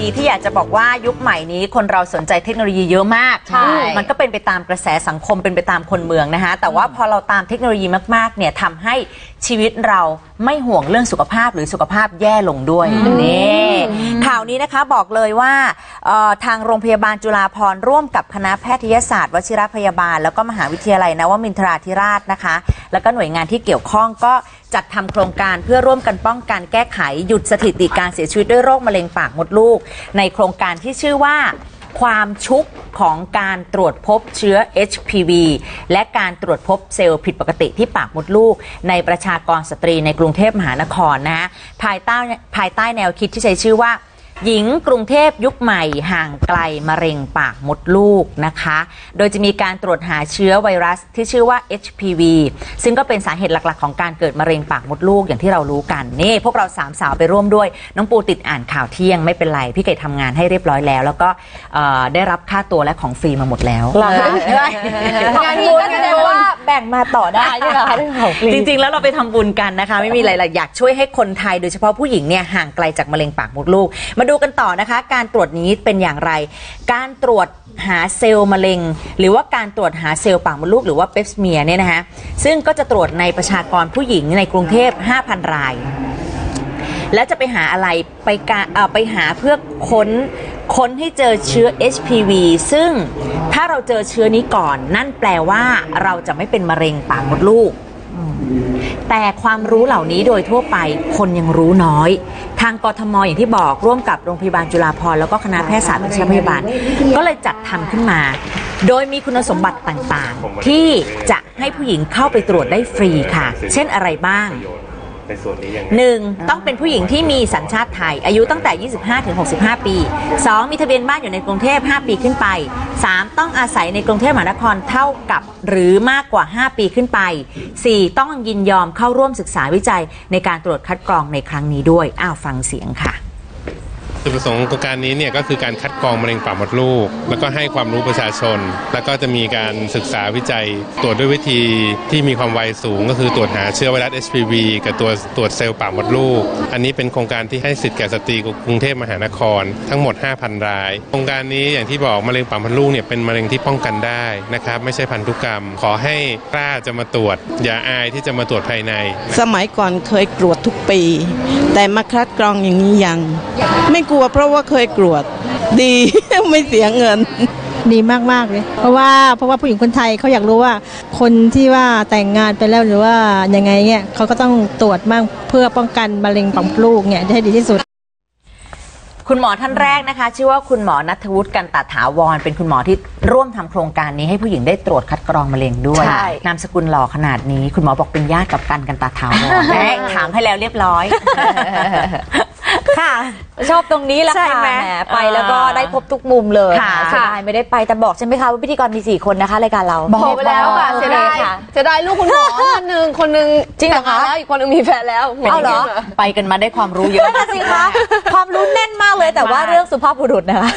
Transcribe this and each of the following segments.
ดีๆ ที่อยากจะบอกว่ายุคใหม่นี้คนเราสนใจเทคโนโลยีเยอะมาก ใช่ มันก็เป็นไปตามกระแสสังคมเป็นไปตามคนเมืองนะคะ แต่ว่าพอเราตามเทคโนโลยีมากๆ เนี่ยทำให้ชีวิตเราไม่ห่วงเรื่องสุขภาพหรือสุขภาพแย่ลงด้วยนี่ข่าวนี้นะคะบอกเลยว่าเอ่อทางโรงพยาบาลจุฬาภรณ์ร่วมกับคณะแพทยศาสตร์วชิรพยาบาล แล้วก็มหาวิทยาลัยนวมินทราธิราชนะคะ แล้วก็หน่วยงานที่เกี่ยวข้องก็จัดทำโครงการเพื่อร่วมกันป้องกันแก้ไขหยุดสถิติการเสียชีวิตด้วยโรคมะเร็งปากมดลูก ในโครงการที่ชื่อว่าความชุกของการตรวจพบเชื้อ HPV และการตรวจพบเซลล์ผิดปกติที่ปากมดลูก ในประชากรสตรีในกรุงเทพมหานครนะฮะภายใต้ภายใต้แนวคิดที่ใช้ชื่อว่า หญิงกรุงเทพยุคใหม่ห่างไกลมะเร็งปากมดลูกนะคะ โดยจะมีการตรวจหาเชื้อไวรัสที่ชื่อว่า HPV ซึ่งก็เป็นสาเหตุหลักๆ ของการเกิดมะเร็งปากมดลูกอย่างที่เรารู้กัน นี่ พวกเราสามสาวไปร่วมด้วย น้องปูติดอ่านข่าวเที่ยงไม่เป็นไร พี่เกดทำงานให้เรียบร้อยแล้ว แล้วก็เอ่อได้รับค่าตัวและของฟรีมาหมดแล้วงานบุญก็แสดงว่าแบ่งมาต่อได้ใช่ไหมคะเรื่องของฟรีจริงๆ แล้วเราไปทำบุญกันนะคะ ไม่มีอะไรหรอกอยากช่วยให้คนไทยโดยเฉพาะผู้หญิงเนี่ยห่างไกลจากมะเร็งปากมดลูกมาดูกันต่อนะคะ การตรวจนี้เป็นอย่างไร การตรวจหาเซลล์มะเร็ง หรือว่าการตรวจหาเซลล์ปากมดลูกหรือว่าเปปสเมียเนี่ยนะคะซึ่งก็จะตรวจในประชากรผู้หญิงในกรุงเทพ 5,000 ราย แล้วจะไปหาอะไรไปกาไปหาเพื่อค้นค้นให้เจอเชื้อ HPV ซึ่งถ้าเราเจอเชื้อนี้ก่อน นั่นแปลว่าเราจะไม่เป็นมะเร็งปากมดลูก แต่ความรู้เหล่านี้โดยทั่วไปคนยังรู้น้อย ทางกทมอย่างที่บอกร่วมกับโรงพยาบาลจุฬาภรณ์แล้วก็คณะแพทยศาสตร์วิชาพยาบาล ก็เลยจัดทำขึ้นมา โดยมีคุณสมบัติต่างๆ ที่จะให้ผู้หญิงเข้าไปตรวจได้ฟรีค่ะ เช่นอะไรบ้าง ในส่วนนี้ยังไงหนึ่งต้องเป็นผู้หญิงที่มีสัญชาติไทย อายุตั้งแต่ 25ถึง65 ปี 2. มีทะเบียนบ้านอยู่ในกรุงเทพ 5 ปีขึ้นไป 3. ต้องอาศัยในกรุงเทพมหานครเท่ากับหรือมากกว่า 5 ปีขึ้นไป 4. ต้องยินยอมเข้าร่วมศึกษาวิจัยในการตรวจคัดกรองในครั้งนี้ด้วยอ้าวฟังเสียงค่ะ จุดประสงค์ของโครงการนี้เนี่ยก็คือการคัดกรองมะเร็งปากมดลูก แล้วก็ให้ความรู้ประชาชน แล้วก็จะมีการศึกษาวิจัย ตรวจด้วยวิธีที่มีความไวสูง ก็คือตรวจหาเชื้อไวรัส HPV กับตัวตรวจเซลล์ปากมดลูก อันนี้เป็นโครงการที่ให้สิทธิ์แก่สตรีกรุงเทพมหานคร ทั้งหมด 5,000 ราย โครงการนี้อย่างที่บอกมะเร็งปากมดลูกเนี่ยเป็นมะเร็งที่ป้องกันได้นะครับไม่ใช่พันธุกรรม ขอให้กล้าจะมาตรวจ อย่าอายที่จะมาตรวจภายใน สมัยก่อนเคยตรวจทุกปี แต่มาคัดกรองอย่างนี้ยังไม่กลัว เพราะว่าเคยตรวจดีไม่เสียเงิน ดีมากๆเลย เพราะว่าเพราะว่าผู้หญิงคนไทยเขาอยากรู้ว่า คนที่ว่าแต่งงานไปแล้วหรือว่ายังไงเนี่ยเขาก็ต้องตรวจมั่งเพื่อป้องกันมะเร็งปากมดลูกเนี่ยให้ดีที่สุดคุณหมอท่านแรกนะคะ ชื่อว่าคุณหมอนัทวุฒิกันตถาวร เป็นคุณหมอที่ร่วมทำโครงการนี้ให้ผู้หญิงได้ตรวจคัดกรองมะเร็งด้วยใช่นามสกุลหล่อขนาดนี้ คุณหมอบอกเป็นญาติกับกันกันตถาวรแม่ถามให้แล้วเรียบร้อย ค่ะ ชอบตรงนี้แหละใช่ค่ะไหมแหมไปแล้วก็ได้ครบทุกมุมเลยค่ะ เสียดายไม่ได้ไปแต่บอกใช่ไหมคะว่าพิธีกรมี4คนนะคะรายการเราบอกไปแล้วค่ะโอเสียเคดายค่ะ เสียดายลูกคุณหมอท่านหนึ่งคนหนึ่งจริงเหรอคะ แต่งงานแล้วอีกคนหนึงมีแฟนแล้วเอาเหรอ ไปกันมาได้ความรู้เยอะ นั่นน่ะสิคะความรู้แน่นมากเลยแต่ว่าเรื่องสุภาพบุรุษนะคะ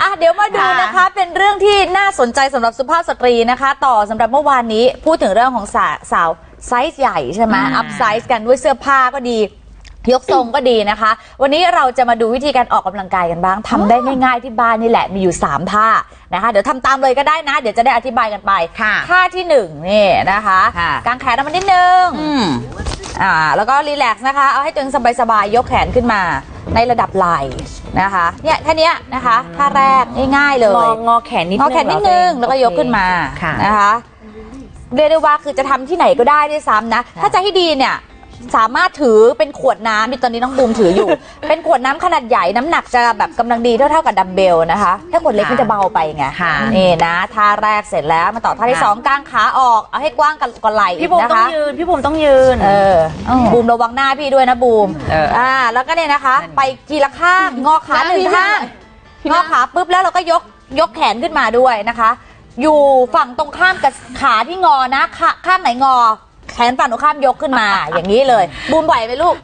อะเดี๋ยวมาดูนะคะ เป็นเรื่องที่น่าสนใจสำหรับสุภาพสตรีนะคะ ต่อสำหรับเมื่อวานนี้พูดถึงเรื่องของสาสาวไซส์ใหญ่ใช่ไหมอ่าอัพไซส์กันด้วยเสื้อผ้าก็ดี ยกทรงก็ดีนะคะ วันนี้เราจะมาดูวิธีการออกกำลังกายกันบ้างทำได้ง่าย ๆ ที่บ้านนี่แหละมีอยู่ 3 ท่านะคะ เดี๋ยวทำตามเลยก็ได้นะ เดี๋ยวจะได้อธิบายกันไปค่ะท่าที่หนึ่งนี่นะคะค่ะ กางแขนออกมานิดนึงอืม อ่าแล้วก็รีแลกซ์นะคะ เอาให้ตัวเองสบายๆยกแขนขึ้นมาในระดับไหล่นะคะเนี่ยท่าเนี้ยนะคะท่าแรกง่ายๆเลงอยงอแขนนิดงอแขนนิดนึงแล้วก็ยกขึ้นมาค่ะ นะคะเรียกได้ว่าคือจะทำที่ไหนก็ได้ด้วยซ้ำนะ ถ้าจะให้ดีเนี่ย สามารถถือเป็นขวดน้ำที่ตอนนี้น้องบูมถืออยู่ เป็นขวดน้ำขนาดใหญ่น้ำหนักจะแบบกำลังดีเท่าๆกับดัมเบลนะคะ ถ้าขวดเล็กมันจะเบาไปไงค่ะนี่นะท่าแรกเสร็จแล้วมาต่อท่าที่ค่ะสองกางขาออกเอาให้กว้างกันก่อนไหล่พี่บุ๋มนะต้องคะ ยืน พี่บุ๋มต้องยืน เออบูมระวังหน้าพี่ด้วยนะบูมเอออ่แล้วก็เนี่ยนะคะไปทีละข้างงอขาหนึ่งข้างงอขาปุ๊บแล้วเราก็ยกยกแขนขึ้นมาด้วยนะคะ อยู่ฝั่งตรงข้ามกับขาที่งอนะขาข้างไหนงอ แขนฝั่งตรงข้ามยกขึ้นมา อย่างนี้เลย บูมไหวไหมลูก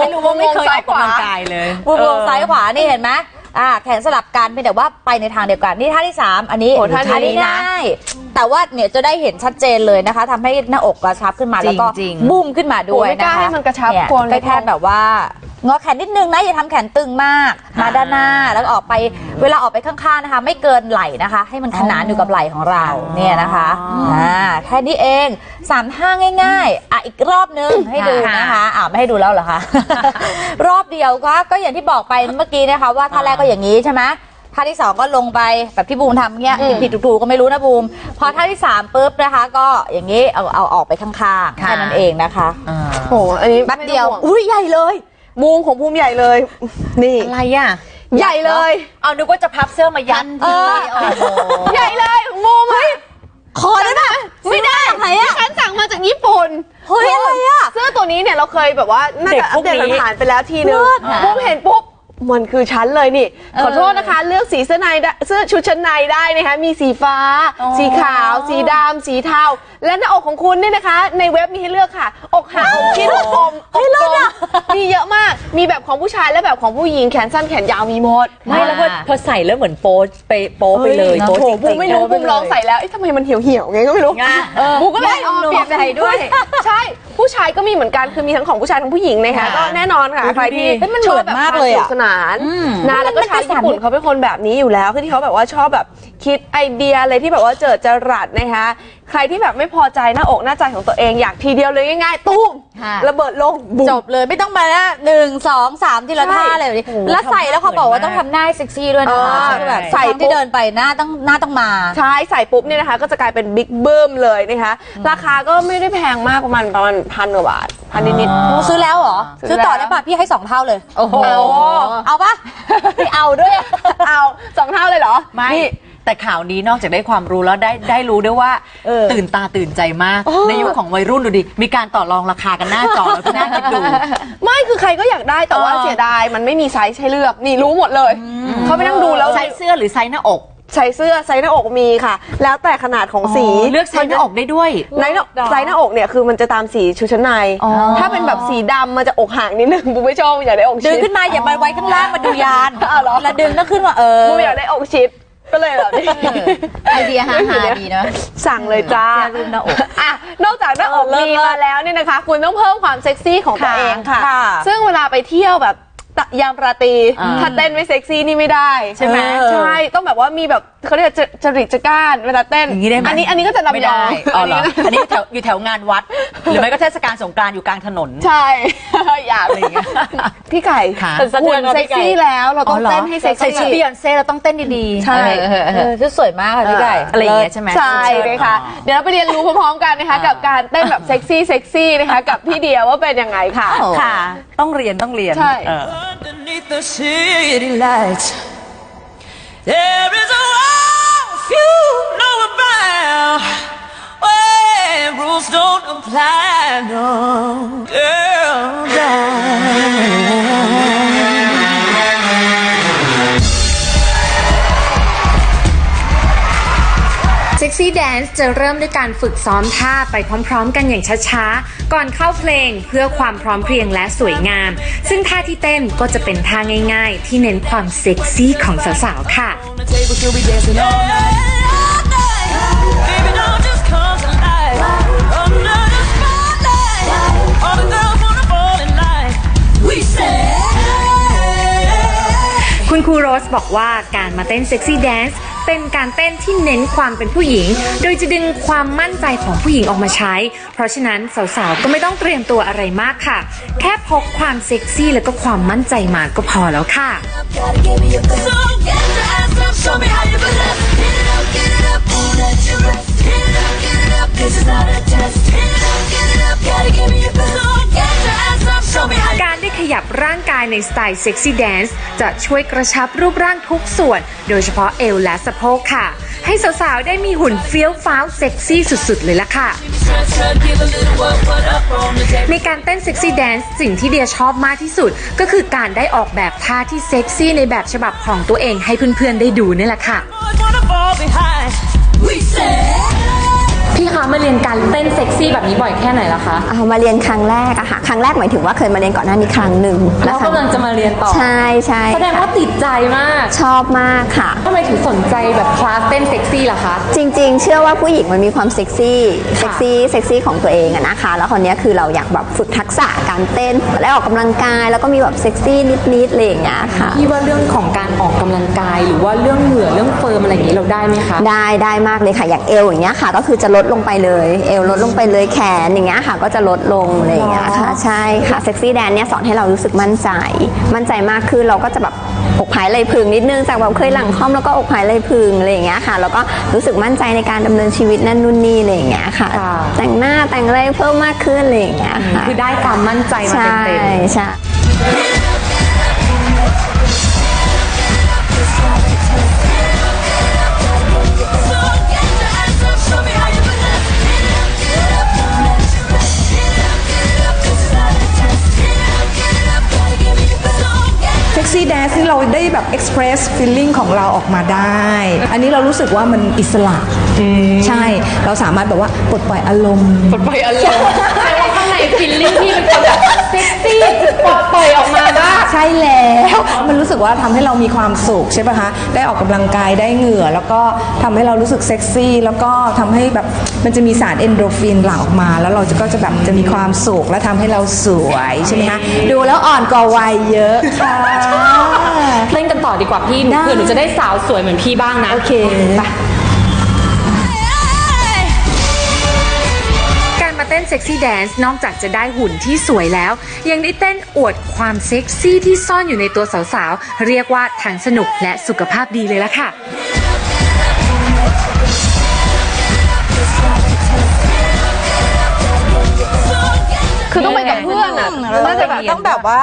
ไม่รู้ว่าไม่เคยออกกำลังกายเลย บูมลงซ้ายขวานี่เห็นไหม อ่าแขนสลับกันเพียงแต่ว่าไปในทางเดียวกัน นี่ท่าที่สามอันนี้โอ้ท่านี้อันะ ง่ายแต่ว่าเนี่ยจะได้เห็นชัดเจนเลยนะคะทำให้หน้าอกกระชับขึ้นมาแล้วก็จริงๆบุ้มขึ้นมาด้วยโอ้ไม่กนะล้าคะให้มันกระชับเนี่ยกลัวเลย ก็แค่แบบว่า งอแขนนิดนึงนะอย่าทำแขนตึงมาก มาด้านหน้าแล้วก็ออกไปเวลาออกไปข้างๆนะคะ ไม่เกินไหล่นะคะ ให้มันขนานอยู่กับไหล่ของเราเนี่ยนะคะอ่าแค่นี้เองสามท่าง่าย ๆ อะอีกรอบนึงให้ดูนะคะอ่าไม่ให้ดูแล้วเหรอคะ รอบเดียวก็ก็อย่างที่บอกไปเมื่อกี้นะคะ ว่าท่าแรกก็อย่างนี้ใช่ไหมท่าที่สองก็ลงไปแบบที่บูมทำเงี้ยผิดๆถูกๆก็ไม่รู้นะบูม พอท่าที่สามปุ๊บนะคะ ก็อย่างนี้เอาเอาออกไปข้างๆแค่นั้นเองนะคะอ่าโอ้โหอันนี้แป๊บเดียวไม่ต้องห่งอุ้ยใหญ่เลยบูมของภูมิใหญ่เลย นี่อะไรอะใหญ่เลย เอานึกว่าจะพับเสื้อมายันเอทีอโอ้โหใหญ่เลยของบูมเฮ้ยคอแล้วนะไม่ได้ไหนอะฉันสั่งมาจากญี่ปุ่น เฮ้ยอะไรอะ เสื้อตัวนี้เนี่ยเราเคยแบบว่าน่าจะอัปเดตผ่านๆไปแล้วทีนึงเลิศอะบูมเห็นปุ๊บ มันคือชั้นเลยนี่ ขอโทษนะคะ เลือกสีเสื้อในได้เสื้อชุดชั้นในได้นะคะมีสีฟ้า สีขาว สีดำสีเทาและหน้าอกของคุณเนี่ยนะคะ ในเว็บมีให้เลือกค่ะ อกหักอกคิดอกกลมอกกลมมีเยอะมาก มีแบบของผู้ชายและแบบของผู้หญิงแขนสั้นแขนยาวมีหมดไม่แล้วพอพอใส่แล้วเหมือนโป๊ไปโป๊ไปเลยโอ้โป๊โหจริงๆบูมไม่รู้บูมลองใส่แล้วเอ๊ะทำไมมันเหี่ยวเหี่ยวๆไงก็ไม่รู้งะเออบูมก็เลยไม่เอามาเปลี่ยนใส่ด้วย ใช่ ผู้ชายก็มีเหมือนกันคือมีทั้งของผู้ชายทั้งผู้หญิงนะคะค่ะก็แน่นอนค่ะดูดิใครที่เฮ้ยมันชอบแบบเหมือนมากเลยอะควสนุสนานนะแล้วก็มันชาวเป็นญี่ปุ่นสารเขาเป็นคนแบบนี้อยู่แล้วคือที่เขาแบบว่าชอบแบบคิดไอเดียอะไรที่แบบว่าเจิดจรัสนะคะ ใครที่แบบไม่พอใจหน้าอกหน้าใจของตัวเองอยากทีเดียวเลยง่ายๆตุ้มค่ะระเบิดลงบุ้ม จบเลยไม่ต้องมาละหนึ่งสองสามทีละใช่ท่าเลยแบบนี้โอ้โหแล้วใส่แล้วเขาบอกว่าทำท่าต้องทำหน้าให้เซ็กซี่ด้วยนะคะเออคือแบบใส่ใส่ปุ๊ที่บเดินไปหน้าต้องหน้าต้องมา ใช่ใส่ปุ๊บเนี่ยนะคะ ก็จะกลายเป็นบิ๊กเบิ้มเลยนะคะ ราคาก็ไม่ได้แพงมากประมาณประมาณพันกว่าบาทพันนิดๆซื้อแล้วเหรอ ซื้ซื้ออแล้วต่อได้ป่ะ พี่ให้สองเท่าเลย โอ้โห เอา เอาปะ ไม่เอาด้วยเอาสองเท่าเลยเหรอไม่นี่ แต่ข่าวนี้นอกจากได้ความรู้แล้วได้ได้รู้ด้วยว่าเออตื่นตาตื่นใจมากในยุคของวัยรุ่นดูดิ มีการต่อรองราคากันหน้าจอแล้วก็น่าคิดดู ไม่คือใครก็อยากได้แต่ว่าเออ เสียดายมันไม่มีไซส์ให้เลือกนี่รู้หมดเลย เขาไปนั่งดูแล้วไซส์เสื้อหรือไซส์หน้าอกใส่เสื้อไซส์หน้าอกมีค่ะ แล้วแต่ขนาดของสีเลือกไซส์หน้าอกได้ด้วย ในหน้าไซส์หน้าอกเนี่ยคือมันจะตามสีชุดชั้นในถ้าเป็นแบบสีดำมันจะอกห่างนิดนึงบูไม่ชอบอยากได้อกดึชิงดขึ้นมาอย่ามาไว้ข้างล่างมาดูยานอ้าวเหรอแล้วดึงต้องขึ้นมาเออบูอยากได้อกชิด ก็เลยแบบนี้ ไอเดียฮาฮาดีนะสั่งเลยจ้าเสื้อรูปหน้าอกอะนอกจากหน้าอกเออเลิศมีมาแล้วเนี่ยนะคะ คุณต้องเพิ่มความเซ็กซี่ของตัวค่ะเองค่ะ ค่ะ ซึ่งเวลาไปเที่ยวแบบตะ ยามราตรีอ่าถ้าเต้นไม่เซ็กซี่นี่ไม่ได้ใช่ไหมเออใช่ต้องแบบว่ามีแบบเขาเรียกจจริตจักร้านเวลาเต้นอย่างนี้ได้ไหมอันนี้อันนี้ก็จะไม่ลำยได้องอ๋อเหรอ อัอันนนี้นี้อยู่แถวอยู่แถวงานวัด หรือไม่ก็เทศกาลสงกรานต์อยู่กลางถนน ใช่ อยากอะไรอย่างเงี้ยพี่ไก่ค่ะแต่หุ่นเซ็กซี่แล้วเราต้องเต้นให้เซ็กใส่ชุดซี่บิยอนเซ่เราต้องเต้นดีๆใช่ เออเออเออชุดสวยมากค่ะพี่ไก่ อะไรอย่างเงี้ยใช่ไหม ใช่เลยค่ะ เดี๋ยวเราไปเรียนรู้พร้อมๆกันนะคะกับการเต้นแบบเซ็กซี่เซ็กซี่นะคะ กับพี่เดียว่าเป็นยังไงค่ะ ค่ะ ต้องเรียนต้องเรียนใช่ เออ Underneath the city lights, there is a world few know about. Where rules don't apply, no, girl, Sexy Dance จะเริ่มด้วยการฝึกซ้อมท่าไปพร้อมๆ กันอย่างช้าๆ ก่อนเข้าเพลงเพื่อความพร้อมเพรียงและสวยงาม ซึ่งท่าที่เต้นก็จะเป็นท่าง่ายๆ ที่เน้นความเซ็กซี่ของสาวๆ ค่ะคุณครูโรสบอกว่าการมาเต้นเซ็กซี่แดนซ์ เป็นการเต้นที่เน้นความเป็นผู้หญิง โดยจะดึงความมั่นใจของผู้หญิงออกมาใช้ เพราะฉะนั้นสาวๆ ก็ไม่ต้องเตรียมตัวอะไรมากค่ะ แค่พกความเซ็กซี่แล้วก็ความมั่นใจมาก็พอแล้วค่ะ ในสไตล์เซ็กซี่แดนซ์จะช่วยกระชับรูปร่างทุกส่วน โดยเฉพาะเอวและสะโพกค่ะ ให้สาวๆ ได้มีหุ่นเฟี้ยวฟ้าวเซ็กซี่สุดๆ เลยล่ะค่ะ ในการเต้นเซ็กซี่แดนซ์สิ่งที่เดียชอบมากที่สุด ก็คือการได้ออกแบบท่าที่เซ็กซี่ในแบบฉบับของตัวเองให้เพื่อนๆ ได้ดูนี่แหละค่ะ พี่คะมาเรียนการเต้นเซ็กซี่แบบนี้บ่อยแค่ไหนละคะเอามาเรียนครั้งแรกอะค่ะ ครั้งแรกหมายถึงว่าเคยมาเรียนก่อนหน้านี้ครั้งหนึ่งแล้วครั้กำลังจะมาเรียนต่อ ใช่ใช่แสดงว่าติดใจมากชอบมากค่ะทำไมถึงสนใจแบบคลาสเต้นเซ็กซี่ล่ะคะ จริง ๆ เชื่อว่าผู้หญิงมันมีความเซ็กซี่เซ็กซี่เซ็กซี่ของตัวเองอะนะคะ แล้วคนนี้ยคือเราอยากแบบฝึกทักษะการเต้นและออกกำลังกาย แล้วก็มีแบบเซ็กซี่นิดๆอะไรอย่างเงี้ยค่ะพี่ว่าเรื่องของการออกกำลังกาย หรือว่าเรื่องเหงื่อเรื่องเฟิร์มอะไรอย่างนี้เราได้ไหมคะได้ได้มากเลยค่ะอย่างเอวอย่างเงี้ยค่ะ ก็คือจะลดลงไปเลย เอวลดลงไปเลยแขนอย่างเงี้ยค่ะ ก็จะลดลงอะไรอย่างเงี้ยค่ะ ใช่ค่ะเซ็กซี่แดนเนี่ยสอนให้เรารู้สึกมั่นใจ มั่นใจมากขึ้นเราก็จะแบบอกผายไหลพึงนิดนึงจากแบบเคยหลังค่อมแล้วก็อกผายไหลพึงอะไรอย่างเงี้ยค่ะ แล้วก็รู้สึกมั่นใจในการดำเนินชีวิตนั่นนู่นนี่อะไรอย่างเงี้ยค่ะค่ะ แต่งหน้าแต่งอะไรเพิ่มมากขึ้นอะไรอย่างเงี้ยค่ะคือได้ความมั่นใจมาใช่เต็มใช่ Show ซ็กซี่แดนซ์ที่เราได้แบบเอ็กซ์เพรสฟีลลิ่งของเราออกมาได้ อันนี้เรารู้สึกว่ามันอิสระใช่เราสามารถแบบว่าปลดปล่อยอารมณ์ๆปลดปล่อยอารมณ์ แต่ว่าข้างในฟิลลิ่งที่มันเป็นแบบเซ็กซี่ปลดปล่อยออกมาบ้าง ใช่แล้ว มันรู้สึกว่าทำให้เรามีความสุขใช่ปะคะ ได้ออกกำลังกายได้เหงื่อ แล้วก็ทำให้เรารู้สึกเซ็กซี่ แล้วก็ทำให้แบบมันจะมีสารเอนโดรฟินหลั่งออกมา แล้วเราจะก็จะแบบจะมีความสุขและทำให้เราสวยใช่ไหมคะ ดูแล้วอ่อนกว่าวัยเยอะค่ะ เล่นกันต่อดีกว่าพี่หนูได้ เผื่อหนูจะได้สาวสวยเหมือนพี่บ้างนะโอเค ไป เต้นเซ็กซี่แดนซ์นอกจากจะได้หุ่นที่สวยแล้ว ยังได้เต้นอวดความเซ็กซี่ที่ซ่อนอยู่ในตัวสาวๆ เรียกว่าทั้งสนุกและสุขภาพดีเลยละค่ะคือต้องไปกับเพื่อนอะน่าจะแบบต้องแบบว่า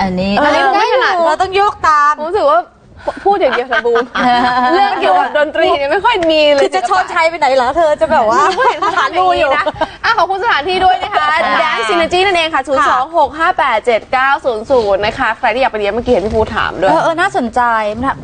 อันนี้อันนี้ผมไม่ถนัดเราต้องโยกตามผมรู้สึกว่า พูดอย่างเดียวสบูมเรื่องเกี่ยวกับดนตรีเนี่ยไม่ค่อยมีเลยคือจะชนชัยไปไหนเหรอเธอจะแบบว่าก็เห็นสถานที่นะอะขอบคุณสถานที่ด้วยนะคะ Dance Synergy นั่นเองค่ะ 0 2 6 5 8 7 9 0 0 นะคะ ใครที่อยากไปเรียนเมื่อกี้เห็นพี่ภูถามด้วย เออเออน่าสนใจนะ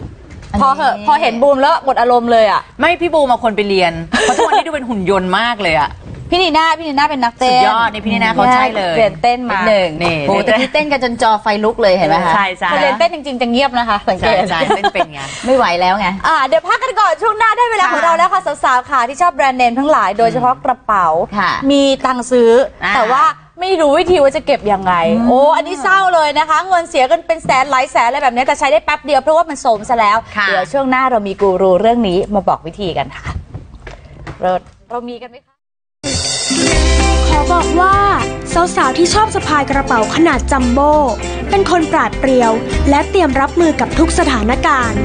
พอเหอะพอเห็นบูมแล้วหมดอารมณ์เลยอะ ไม่พี่บูมาคนไปเรียน เพราะทุกวันนี้ดูเป็นหุ่นยนต์มากเลยอะ พี่นีน่าพี่นีน่าเป็นนักเต้นสุดยอดนี่พี่นีน่าเขาใช่เลยเรียนเต้นมานิดหนึ่งนี่โอ้แต่ที่เต้นกันจนจอไฟลุกเลยเห็นไหมคะใช่ใช่พอเรียนเต้นจริงๆจะเงียบนะคะสังเกใช่ตใช่เต้นเป็นไงไม่ไหวแล้วไงอ่าเดี๋ยวพักกันก่อนช่วงหน้าได้เวลาค่ะของเราแล้วค่ะสาวๆค่ะที่ชอบแบรนด์เนมทั้งหลายโดยเฉพาะกระเป๋าค่ะมีตังค์ซื้ออาแต่ว่าไม่รู้วิธีว่าจะเก็บยังไง โอ้ อันนี้เศร้าเลยนะคะ เงินเสียกันเป็นแสนหลายแสนอะไรแบบนี้แต่ใช้ได้แป๊บเดียวเพราะว่ามันโสมซะแล้วค่ะเดี๋ยวช่วงหน้าเรามีกูรูเรื่องนี้มาบอกวิธีกันค่ะ เราเรามีกันไหมคะ ขอบอกว่าสาวๆที่ชอบสะพายกระเป๋าขนาดจัมโบ้เป็นคนปราดเปรียว และเตรียมรับมือกับทุกสถานการณ์